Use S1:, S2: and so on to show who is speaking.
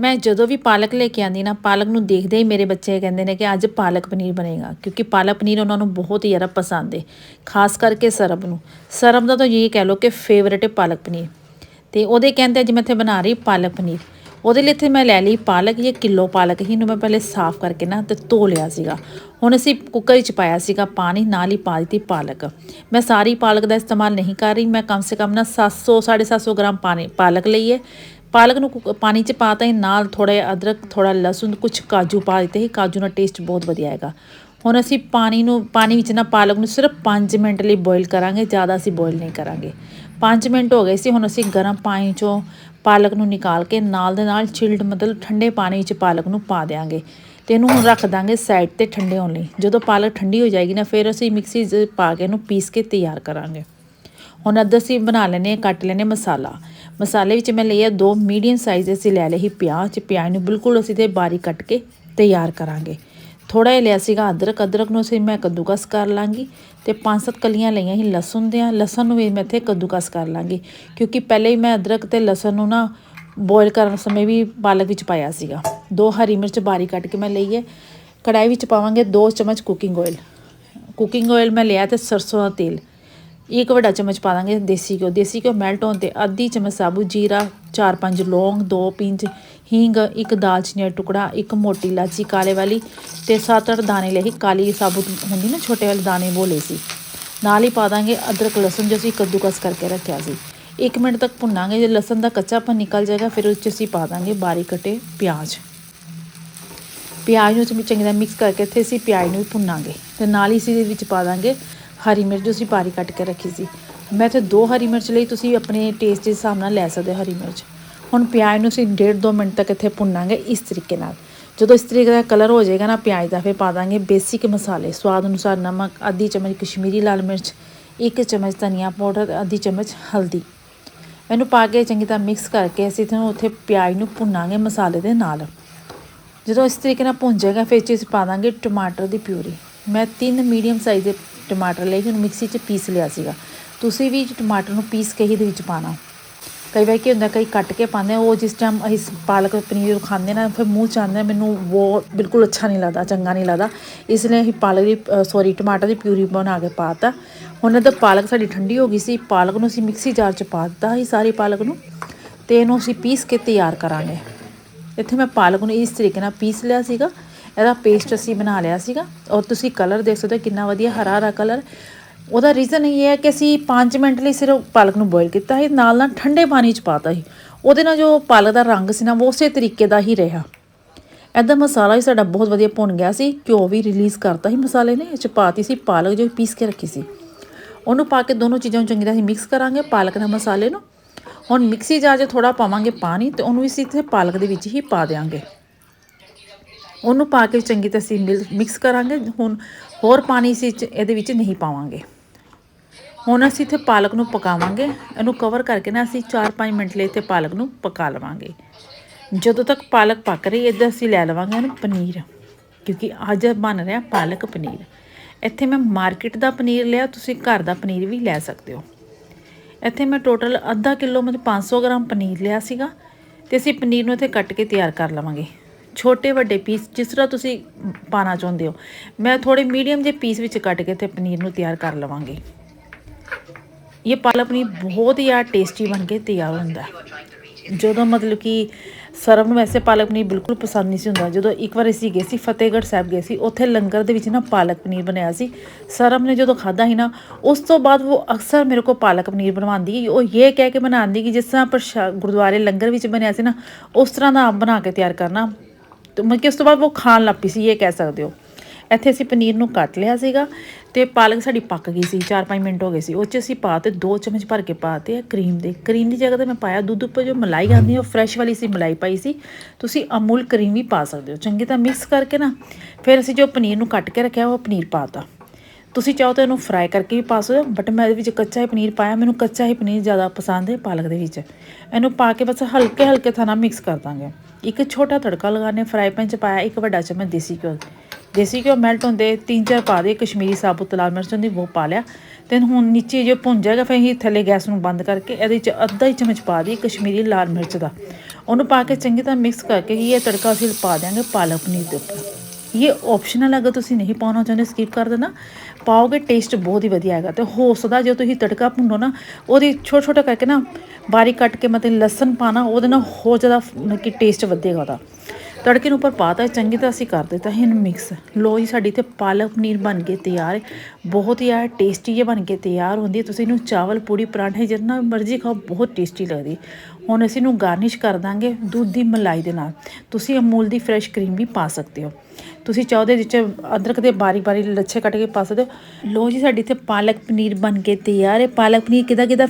S1: ਮੈਂ ਜਦੋਂ ਵੀ ਪਾਲਕ ਲੈ ਕੇ ਆਂਦੀ ਨਾ, ਪਾਲਕ ਨੂੰ ਦੇਖਦੇ ਹੀ ਮੇਰੇ ਬੱਚੇ ਕਹਿੰਦੇ ਨੇ ਕਿ ਅੱਜ ਪਾਲਕ ਪਨੀਰ ਬਣੇਗਾ, ਕਿਉਂਕਿ ਪਾਲਕ ਪਨੀਰ ਉਹਨਾਂ ਨੂੰ ਬਹੁਤ ਹੀ ਜ਼ਿਆਦਾ ਪਸੰਦ ਹੈ ਖਾਸ ਕਰਕੇ ਸਰਬ ਨੂੰ। ਸਰਬ ਦਾ ਤਾਂ ਇਹ ਕਹਿ ਲਓ ਕਿ ਫੇਵਰੇਟ ਹੈ ਪਾਲਕ ਪਨੀਰ। ਤੇ ਉਹਦੇ ਕਹਿੰਦੇ ਅੱਜ ਮੈਂ ਇੱਥੇ ਬਣਾ ਰਹੀ ਪਾਲਕ ਪਨੀਰ, ਉਹਦੇ ਲਈ ਇੱਥੇ ਮੈਂ ਲੈ ਲਈ ਪਾਲਕ ਇਹ ਕਿਲੋ ਪਾਲਕ ਹੀ ਨੂੰ ਮੈਂ ਪਹਿਲੇ ਸਾਫ਼ ਕਰਕੇ ਨਾ ਤੇ ਧੋ ਲਿਆ ਸੀਗਾ। ਹੁਣ ਅਸੀਂ ਕੁੱਕਰ ਵਿੱਚ ਪਾਇਆ ਸੀਗਾ ਪਾਣੀ, ਨਾਲ ਹੀ ਪਾ ਦਿੱਤੀ ਪਾਲਕ। ਮੈਂ ਸਾਰੀ ਪਾਲਕ ਦਾ ਇਸਤੇਮਾਲ ਨਹੀਂ ਕਰ ਰਹੀ, ਮੈਂ ਕਮ ਸੇ ਕਮ ਨਾ 700 750 ਗ੍ਰਾਮ ਪਾਣੀ, ਪਾਲਕ ਲਈ ਹੈ ਪਾਲਕ ਨੂੰ ਕੁੱਕ- ਪਾਣੀ 'ਚ ਪਾਤਾ ਹੀ ਨਾਲ ਥੋੜਾ ਜਿਹਾ ਅਦਰਕ ਥੋੜਾ ਲਸਣ ਕੁਝ ਕਾਜੂ ਪਾ ਦਿੱਤੇ ਹੀ ਕਾਜੂ ਨਾਲ ਟੇਸਟ ਬਹੁਤ ਵਧੀਆ ਆਏਗਾ। ਹੁਣ ਅਸੀਂ ਪਾਣੀ ਨੂੰ, ਪਾਣੀ ਵਿੱਚ ਨਾ ਪਾਲਕ ਨੂੰ ਸਿਰਫ 5 ਮਿੰਟ ਲਈ ਬੋਇਲ ਕਰਾਂਗੇ, ਜ਼ਿਆਦਾ ਅਸੀਂ ਬੋਇਲ ਨਹੀਂ ਕਰਾਂਗੇ। 5 ਮਿੰਟ ਹੋ ਗਏ ਸੀ, ਹੁਣ ਅਸੀਂ ਗਰਮ ਪਾਣੀ 'ਚੋਂ ਪਾਲਕ ਨੂੰ ਨਿਕਾਲ ਕੇ ਨਾਲ ਦੇ ਨਾਲ ਚਿਲਡ ਮਤਲਬ ਠੰਡੇ ਪਾਣੀ ਵਿੱਚ ਪਾਲਕ ਨੂੰ ਪਾ ਦੇਾਂਗੇ ਤੇ ਇਹਨੂੰ ਹੁਣ ਰੱਖ ਦਾਂਗੇ ਸਾਈਡ ਤੇ ਠੰਡੇ ਹੋਣ ਲਈ। ਜਦੋਂ ਪਾਲਕ ਠੰਡੀ ਹੋ ਜਾਏਗੀ ਨਾ, ਫਿਰ ਅਸੀਂ ਮਿਕਸੀ 'ਚ ਪਾ ਕੇ ਇਹਨੂੰ ਪੀਸ ਕੇ ਤਿਆਰ ਕਰਾਂਗੇ। ਹੁਣ ਅੱਧ ਅਸੀਂ ਬਣਾ ਲੈਨੇ ਕੱਟ ਲੈਨੇ ਮਸਾਲਾ। ਮਸਾਲੇ ਵਿੱਚ ਮੈਂ ਲਿਆ ਦੋ ਮੀਡੀਅਮ ਸਾਈਜ਼ ਅਸੀਂ ਲੈ ਲਏ ਸੀ ਪਿਆਜ਼ ਪਿਆਜ਼ ਨੂੰ ਬਿਲਕੁਲ ਅਸੀਂ ਤੇ ਬਾਰੀਕ ਕੱਟ ਕੇ ਤਿਆਰ ਕਰਾਂਗੇ। ਥੋੜਾ ਜਿਹਾ ਲਿਆ ਸੀਗਾ ਅਦਰਕ ਅਦਰਕ ਨੂੰ ਅਸੀਂ ਮੈਂ ਕੱਦੂਕਸ ਕਰ ਲਾਂਗੀ, ਤੇ ਪੰਜ ਸੱਤ ਕਲੀਆਂ ਲਈਆਂ ਸੀ ਲਸਣ ਦੀਆਂ, ਲਸਣ ਨੂੰ ਵੀ ਮੈਂ ਇੱਥੇ ਕੱਦੂਕਸ ਕਰ ਲਾਂਗੀ, ਕਿਉਂਕਿ ਪਹਿਲੇ ਹੀ ਮੈਂ ਅਦਰਕ ਤੇ ਲਸਣ ਨੂੰ ਨਾ ਬੋਇਲ ਕਰਨ ਸਮੇਂ ਵੀ ਪਾਲਕ ਵਿੱਚ ਪਾਇਆ ਸੀਗਾ। ਦੋ ਹਰੀ ਮਿਰਚ ਬਾਰੀ ਕੱਟ ਕੇ ਮੈਂ ਲਈ ਹੈ। ਕੜਾਈ ਵਿੱਚ ਪਾਵਾਂਗੇ 2 ਚਮਚ ਕੁਕਿੰਗ ਆਇਲ ਕੁਕਿੰਗ ਆਇਲ ਮੈਂ ਲਿਆ ਤੇ ਸਰਸੋਂ ਦਾ ਤੇਲ। ਇੱਕ ਵੱਡਾ ਚਮਚ ਪਾ ਦਾਂਗੇ ਦੇਸੀ ਘਿਓ ਦੇਸੀ ਘਿਓ ਮੈਲਟ ਹੋਣ ਤੇ ਅੱਧੀ ਚਮਚ ਸਾਬੂ ਜੀਰਾ, ਚਾਰ ਪੰਜ ਲੌਂਗ, ਦੋ ਪਿੰਚ ਹਿੰਗ, ਇੱਕ ਦਾਲਚੀਨੀ ਦਾ ਟੁਕੜਾ, ਇੱਕ ਮੋਟੀ ਇਲਾਚੀ ਕਾਲੇ ਵਾਲੀ ਤੇ ਸੱਤ ਅੱਠ ਦਾਣੇ ਲਈ ਕਾਲੀ ਸਾਬੂਤ ਹੁੰਦੀ ਨਾ ਛੋਟੇ ਵਾਲੇ ਦਾਣੇ ਬੋਲੇ ਸੀ। ਨਾਲ ਹੀ ਪਾ ਦਾਂਗੇ ਅਦਰਕ, ਲਸਣ ਜੋ ਅਸੀਂ ਕੱਦੂਕਸ ਕਰਕੇ ਰੱਖਿਆ ਸੀ। 1 ਮਿੰਟ ਤੱਕ ਭੁੰਨਾਂਗੇ, ਜੇ ਲਸਣ ਦਾ ਕੱਚਾਪਨ ਨਿਕਲ ਜਾਏਗਾ ਫਿਰ ਉਸ 'ਚ ਅਸੀਂ ਪਾ ਦਾਂਗੇ ਬਾਰੀਕ ਕੱਟੇ ਪਿਆਜ਼। ਪਿਆਜ਼ ਨੂੰ ਚੰਗੀ ਤਰ੍ਹਾਂ ਮਿਕਸ ਕਰਕੇ ਇੱਥੇ ਅਸੀਂ ਪਿਆਜ਼ ਨੂੰ ਵੀ ਭੁੰਨਾਂਗੇ ਤੇ ਨਾਲ ਹੀ ਅਸੀਂ ਇਹਦੇ ਵਿੱਚ ਪਾ ਦਾਂਗੇ ਹਰੀ ਮਿਰਚ ਜੋ ਅਸੀਂ ਬਾਰੀਕ ਕੱਟ ਕੇ ਰੱਖੀ ਸੀ। ਮੈਂ ਤੇ ਦੋ ਹਰੀ ਮਿਰਚ ਲਈ ਤੁਸੀਂ ਆਪਣੇ ਟੇਸਟ ਦੇ ਹਿਸਾਬ ਨਾਲ ਲੈ ਸਕਦੇ ਹੋ ਹਰੀ ਮਿਰਚ। ਹੁਣ ਪਿਆਜ਼ ਨੂੰ ਅਸੀਂ ਡੇਢ ਦੋ ਮਿੰਟ ਤੱਕ ਇੱਥੇ ਭੁੰਨਾਂਗੇ ਇਸ ਤਰੀਕੇ ਨਾਲ। ਜਦੋਂ ਇਸ ਤਰੀਕੇ ਦਾ ਕਲਰ ਹੋ ਜਾਏਗਾ ਨਾ, ਪਿਆਜ਼ ਦਾ ਫਿਰ ਪਾ ਦਾਂਗੇ ਬੇਸਿਕ ਮਸਾਲੇ। ਸਵਾਦ ਅਨੁਸਾਰ ਨਮਕ, ਅੱਧੀ ਚਮਚ ਕਸ਼ਮੀਰੀ ਲਾਲ ਮਿਰਚ, ਇੱਕ ਚਮਚ ਧਨੀਆ ਪਾਊਡਰ, ਅੱਧੀ ਚਮਚ ਹਲਦੀ। ਇਹਨੂੰ ਪਾ ਕੇ ਚੰਗੀ ਤਰ੍ਹਾਂ ਮਿਕਸ ਕਰਕੇ ਅਸੀਂ ਤੁਹਾਨੂੰ ਉੱਥੇ ਪਿਆਜ਼ ਨੂੰ ਭੁੰਨਾਂਗੇ ਮਸਾਲੇ ਦੇ ਨਾਲ। ਜਦੋਂ ਇਸ ਤਰੀਕੇ ਨਾਲ ਭੁੰਨ ਜਾਏਗਾ, ਫਿਰ ਚ ਅਸੀਂ ਪਾ ਦਾਂਗੇ ਟਮਾਟਰ ਦੀ ਪਿਊਰੀ। ਮੈਂ ਤਿੰਨ ਮੀਡੀਅਮ ਸਾਈਜ਼ ਦੇ ਟਮਾਟਰ ਲਏ ਸੀ, ਉਹਨੂੰ ਮਿਕਸੀ 'ਚ ਪੀਸ ਲਿਆ ਸੀਗਾ। ਤੁਸੀਂ ਵੀ ਟਮਾਟਰ ਨੂੰ ਪੀਸ ਕੇ ਹੀ ਦੇ ਵਿੱਚ ਪਾਣਾ ਕਈ ਵਾਰ ਕੀ ਹੁੰਦਾ, ਕਈ ਕੱਟ ਕੇ ਪਾਉਂਦੇ ਆ ਉਹ ਜਿਸ ਟਾਈਮ ਅਸੀਂ ਪਾਲਕ ਪਨੀਰ ਖਾਂਦੇ ਨਾ, ਫਿਰ ਮੂੰਹ ਚ ਆਉਂਦਾ ਮੈਨੂੰ ਉਹ ਬਿਲਕੁਲ ਅੱਛਾ ਨਹੀਂ ਲੱਗਦਾ, ਚੰਗਾ ਨਹੀਂ ਲੱਗਦਾ। ਇਸ ਲਈ ਅਸੀਂ ਪਾਲਕ ਦੀ ਸੌਰੀ ਟਮਾਟਰ ਦੀ ਪਿਊਰੀ ਬਣਾ ਕੇ ਪਾਤਾ ਹੁਣ ਇਹਦਾ ਪਾਲਕ ਸਾਡੀ ਠੰਡੀ ਹੋ ਗਈ ਸੀ, ਪਾਲਕ ਨੂੰ ਅਸੀਂ ਮਿਕਸੀ ਜਾਰ ਚ ਪਾ ਦਿੱਤਾ ਸੀ ਸਾਰੀ ਪਾਲਕ ਨੂੰ, ਤੇ ਇਹਨੂੰ ਅਸੀਂ ਪੀਸ ਕੇ ਤਿਆਰ ਕਰਾਂਗੇ। ਇੱਥੇ ਮੈਂ ਪਾਲਕ ਨੂੰ ਇਸ ਤਰੀਕੇ ਨਾਲ ਪੀਸ ਲਿਆ ਸੀਗਾ। ਇਹਦਾ ਪੇਸਟ ਅਸੀਂ ਬਣਾ ਲਿਆ ਸੀਗਾ ਔਰ ਤੁਸੀਂ ਕਲਰ ਦੇਖ ਸਕਦੇ ਹੋ ਕਿੰਨਾ ਵਧੀਆ ਹਰਾ ਹਰਾ ਕਲਰ ਉਹਦਾ ਰੀਜ਼ਨ ਇਹ ਹੈ ਕਿ ਅਸੀਂ 5 ਮਿੰਟ ਲਈ ਸਿਰਫ ਪਾਲਕ ਨੂੰ ਬੋਇਲ ਕੀਤਾ ਸੀ, ਨਾਲ ਨਾਲ ਠੰਡੇ ਪਾਣੀ 'ਚ ਪਾਤਾ ਸੀ। ਉਹਦੇ ਨਾਲ ਜੋ ਪਾਲਕ ਦਾ ਰੰਗ ਸੀ ਨਾ, ਉਹ ਉਸੇ ਤਰੀਕੇ ਦਾ ਹੀ ਰਿਹਾ। ਇਹਦਾ ਮਸਾਲਾ ਵੀ ਸਾਡਾ ਬਹੁਤ ਵਧੀਆ ਭੁੰਨ ਗਿਆ ਸੀ, ਘਿਓ ਵੀ ਰਿਲੀਜ਼ ਕਰਤਾ ਸੀ ਮਸਾਲੇ ਨੇ, ਇਹ 'ਚ ਪਾਤੀ ਸੀ ਪਾਲਕ ਜੋ ਪੀਸ ਕੇ ਰੱਖੀ ਸੀ। ਉਹਨੂੰ ਪਾ ਕੇ ਦੋਨੋਂ ਚੀਜ਼ਾਂ ਨੂੰ ਚੰਗੀ ਤਰ੍ਹਾਂ ਮਿਕਸ ਕਰਾਂਗੇ ਪਾਲਕ ਦੇ ਮਸਾਲੇ ਨੂੰ। ਹੁਣ ਮਿਕਸੀ ਜਾਰ 'ਚ ਥੋੜਾ ਪਾਵਾਂਗੇ ਪਾਣੀ ਤੇ ਉਹਨੂੰ ਅਸੀਂ ਇੱਥੇ ਪਾਲਕ ਦੇ ਵਿੱਚ ਹੀ ਪਾ ਦੇਵਾਂਗੇ ਉਹਨੂੰ ਪਾ ਕੇ ਚੰਗੀ ਤਰ੍ਹਾਂ ਅਸੀਂ ਮਿਕਸ ਕਰਾਂਗੇ। ਹੁਣ ਹੋਰ ਪਾਣੀ ਅਸੀਂ ਇਹਦੇ ਵਿੱਚ ਨਹੀਂ ਪਾਵਾਂਗੇ। ਹੁਣ ਅਸੀਂ ਇੱਥੇ ਪਾਲਕ ਨੂੰ ਪਕਾਵਾਂਗੇ। ਇਹਨੂੰ ਕਵਰ ਕਰਕੇ ਨਾ ਅਸੀਂ 4-5 ਮਿੰਟ ਲਈ ਇੱਥੇ ਪਾਲਕ ਨੂੰ ਪਕਾ ਲਵਾਂਗੇ। ਜਦੋਂ ਤੱਕ ਪਾਲਕ ਪੱਕ ਰਹੀ ਇੱਧਰ ਅਸੀਂ ਲੈ ਲਵਾਂਗੇ ਇਹਨੂੰ ਪਨੀਰ। ਕਿਉਂਕਿ ਅੱਜ ਬਣ ਰਿਹਾ ਪਾਲਕ ਪਨੀਰ। ਇੱਥੇ ਮੈਂ ਮਾਰਕੀਟ ਦਾ ਪਨੀਰ ਲਿਆ, ਤੁਸੀਂ ਘਰ ਦਾ ਪਨੀਰ ਵੀ ਲੈ ਸਕਦੇ ਹੋ। ਇੱਥੇ ਮੈਂ ਟੋਟਲ ਅੱਧਾ ਕਿਲੋ ਮਤਲਬ 500 ਗ੍ਰਾਮ ਪਨੀਰ ਲਿਆ ਸੀਗਾ। ਤੇ ਅਸੀਂ ਪਨੀਰ ਨੂੰ ਇੱਥੇ ਕੱਟ ਕੇ ਤਿਆਰ ਕਰ ਲਵਾਂਗੇ। ਛੋਟੇ ਵੱਡੇ ਪੀਸ ਜਿਸ ਤਰ੍ਹਾਂ ਤੁਸੀਂ ਪਾਣਾ ਚਾਹੁੰਦੇ ਹੋ, ਮੈਂ ਥੋੜੇ ਮੀਡੀਅਮ ਜਿਹੇ ਪੀਸ ਵਿੱਚ ਕੱਟ ਕੇ ਇੱਥੇ ਪਨੀਰ ਨੂੰ ਤਿਆਰ ਕਰ ਲਵਾਂਗੀ। ਇਹ ਪਾਲਕ ਪਨੀਰ ਬਹੁਤ ਹੀ ਆ ਟੇਸਟੀ ਬਣ ਕੇ ਤਿਆਰ ਹੁੰਦਾ। ਜਦੋਂ ਮਤਲਬ ਕਿ ਸਰਵ ਨੂੰ ਵੈਸੇ ਪਾਲਕ ਪਨੀਰ ਬਿਲਕੁਲ ਪਸੰਦ ਨਹੀਂ ਸੀ ਹੁੰਦਾ, ਜਦੋਂ ਇੱਕ ਵਾਰ ਅਸੀਂ ਗਏ ਸੀ, ਫਤਿਹਗੜ੍ਹ ਸਾਹਿਬ ਗਏ ਸੀ, ਉੱਥੇ ਲੰਗਰ ਦੇ ਵਿੱਚ ਨਾ ਪਾਲਕ ਪਨੀਰ ਬਣਿਆ ਸੀ। ਸਰਵ ਨੇ ਜਦੋਂ ਖਾਦਾ ਸੀ ਨਾ, ਉਸ ਤੋਂ ਬਾਅਦ ਉਹ ਅਕਸਰ ਮੇਰੇ ਕੋਲ ਪਾਲਕ ਪਨੀਰ ਬਣਵਾਉਂਦੀ ਉਹ ਇਹ ਕਹਿ ਕੇ ਬਣਾਉਂਦੀ ਕਿ ਜਿਸ ਤਰ੍ਹਾਂ ਪ੍ਰਸ਼ਾ, ਗੁਰਦੁਆਰੇ ਲੰਗਰ ਵਿੱਚ ਬਣਿਆ ਸੀ ਨਾ, ਉਸ ਤਰ੍ਹਾਂ ਦਾ ਆਪ ਬਣਾ ਕੇ ਤਿਆਰ ਕਰਨਾ। ਤੇ ਮਤਲਬ ਕਿ ਉਸ ਤੋਂ ਬਾਅਦ ਉਹ ਖਾਣ ਲੱਗ ਪਈ ਸੀ, ਇਹ ਕਹਿ ਸਕਦੇ ਹੋ। ਇੱਥੇ ਅਸੀਂ ਪਨੀਰ ਨੂੰ ਕੱਟ ਲਿਆ ਸੀਗਾ ਤੇ ਪਾਲਕ ਸਾਡੀ ਪੱਕ ਗਈ ਸੀ 4-5 ਮਿੰਟ ਹੋ ਗਏ ਸੀ। ਉਹ 'ਚ ਅਸੀਂ ਪਾਤੇ 2 ਚਮਚ ਭਰ ਕੇ ਪਾਤੇ ਆ ਕਰੀਮ ਦੇ, ਕਰੀਮ ਦੀ ਜਗ੍ਹਾ ਤੇ ਮੈਂ ਪਾਇਆ, ਦੁੱਧ ਉੱਪਰ ਜੋ ਮਲਾਈ ਆਉਂਦੀ ਹੈ ਉਹ ਫਰੈਸ਼ ਵਾਲੀ ਸੀ, ਮਲਾਈ ਪਾਈ ਸੀ। ਤੁਸੀਂ ਅਮੂਲ ਕਰੀਮ ਵੀ ਪਾ ਸਕਦੇ ਹੋ। ਚੰਗੀ ਤਰ੍ਹਾਂ ਮਿਕਸ ਕਰਕੇ ਨਾ, ਫਿਰ ਅਸੀਂ ਜੋ ਪਨੀਰ ਨੂੰ ਕੱਟ ਕੇ ਰੱਖਿਆ, ਉਹ ਪਨੀਰ ਪਾਤਾ। ਤੁਸੀਂ ਚਾਹੋ ਤਾਂ ਇਹਨੂੰ ਫਰਾਈ ਕਰਕੇ ਵੀ ਪਾ ਸਕਦੇ ਹੋ ਬਟ ਮੈਂ ਇਹਦੇ ਵਿੱਚ ਕੱਚਾ ਹੀ ਪਨੀਰ ਪਾਇਆ। ਮੈਨੂੰ ਕੱਚਾ ਹੀ ਪਨੀਰ ਜ਼ਿਆਦਾ ਪਸੰਦ ਹੈ ਪਾਲਕ ਦੇ ਵਿੱਚ। ਇਹਨੂੰ ਪਾ ਕੇ ਬਸ ਹਲਕੇ ਹਲਕੇ ਥਾਂ ਨਾਲ ਮਿਕਸ ਕਰ ਦਾਂਗੇ। ਇੱਕ ਛੋਟਾ ਤੜਕਾ ਲਗਾਣੇ ਫਰਾਈ ਪੈਨ 'ਚ ਪਾਇਆ, ਇੱਕ ਵੱਡਾ ਚਮਚ ਦੇਸੀ ਘਿਓ। ਦੇਸੀ ਘਿਓ ਮੈਲਟ ਹੁੰਦੇ, ਤਿੰਨ ਚਾਰ ਪਾ ਦੇ, ਕਸ਼ਮੀਰੀ ਸਾਬੁਤ ਲਾਲ ਮਿਰਚ ਹੁੰਦੀ ਉਹ ਪਾ ਲਿਆ। ਤੇ ਹੁਣ ਨੀਚੇ ਜੋ ਭੁੰਨ ਜਾਏਗਾ, ਫਿਰ ਅਸੀਂ ਥੱਲੇ ਗੈਸ ਨੂੰ ਬੰਦ ਕਰਕੇ ਇਹਦੇ ਵਿੱਚ ਅੱਧਾ ਹੀ ਚਮਚ ਪਾ ਦੀ ਕਸ਼ਮੀਰੀ ਲਾਲ ਮਿਰਚ ਦਾ। ਉਹਨੂੰ ਪਾ ਕੇ ਚੰਗੀ ਤਰ੍ਹਾਂ ਮਿਕਸ ਕਰਕੇ ਹੀ ਇਹ ਤੜਕਾ ਅਸੀਂ ਪਾ ਦਿਆਂਗੇ ਪਾਲਕ ਪਨੀਰ ਦੇ ਉੱਪਰ। ਇਹ ਆਪਸ਼ਨਲ ਅਗਰ ਤੁਸੀਂ ਨਹੀਂ ਪਾਉਣਾ ਚਾਹੁੰਦੇ ਸਕਿਪ ਕਰ ਦੇਣਾ, ਪਾਓਗੇ ਟੇਸਟ ਬਹੁਤ ਹੀ ਵਧੀਆ ਆਏਗਾ ਤੇ ਹੋ ਸਕਦਾ ਜੇ ਤੁਸੀਂ ਤੜਕਾ ਭੁੰਨੋ ਨਾ, ਉਹਦੀ ਛੋਟਾ ਛੋਟਾ ਕਰਕੇ ਨਾ ਬਾਰੀਕ ਕੱਟ ਕੇ ਮਤਲਬ ਲਸਣ ਪਾਣਾ, ਉਹਦੇ ਨਾਲ ਹੋਰ ਜ਼ਿਆਦਾ ਮਤਲਬ ਕਿ ਟੇਸਟ ਵਧੇਗਾ ਉਹਦਾ। ਤੜਕੇ ਨੂੰ ਉੱਪਰ ਪਾਤਾ ਚੰਗੀ ਤਰ੍ਹਾਂ ਅਸੀਂ ਕਰ ਦਿੱਤਾ ਇਹਨੂੰ ਮਿਕਸ ਲੋ ਜੀ, ਸਾਡੀ ਤੇ ਪਾਲਕ ਪਨੀਰ ਬਣ ਕੇ ਤਿਆਰ ਹੈ। ਬਹੁਤ ਹੀ ਆ ਟੇਸਟੀ ਜਿਹਾ ਬਣ ਕੇ ਤਿਆਰ ਹੁੰਦੀ ਹੈ। ਤੁਸੀਂ ਇਹਨੂੰ ਚਾਵਲ, ਪੂੜੀ, ਪਰਾਂਠੇ ਜਿੰਨਾ ਮਰਜ਼ੀ ਖਾਓ, ਬਹੁਤ ਟੇਸਟੀ ਲੱਗਦੀ ਹੁਣ ਅਸੀਂ ਇਹਨੂੰ ਗਾਰਨਿਸ਼ ਕਰ ਦਾਂਗੇ ਦੁੱਧ ਦੀ ਮਲਾਈ ਦੇ ਨਾਲ। ਤੁਸੀਂ ਅਮੂਲ ਦੀ ਫਰੈਸ਼ ਕਰੀਮ ਵੀ ਪਾ ਸਕਦੇ ਹੋ। ਤੁਸੀਂ ਚਾਹੋ ਦੇ ਵਿੱਚ ਅਦਰਕ ਦੇ ਬਾਰੀ ਬਾਰੀ ਲੱਛੇ ਕੱਟ ਕੇ ਪਾ ਸਕਦੇ ਹੋ। ਲੋ ਜੀ, ਸਾਡੀ ਇੱਥੇ ਪਾਲਕ ਪਨੀਰ ਬਣ ਕੇ ਤਿਆਰ ਹੈ। ਪਾਲਕ ਪਨੀਰ ਕਿਦਾ ਕਿਦਾ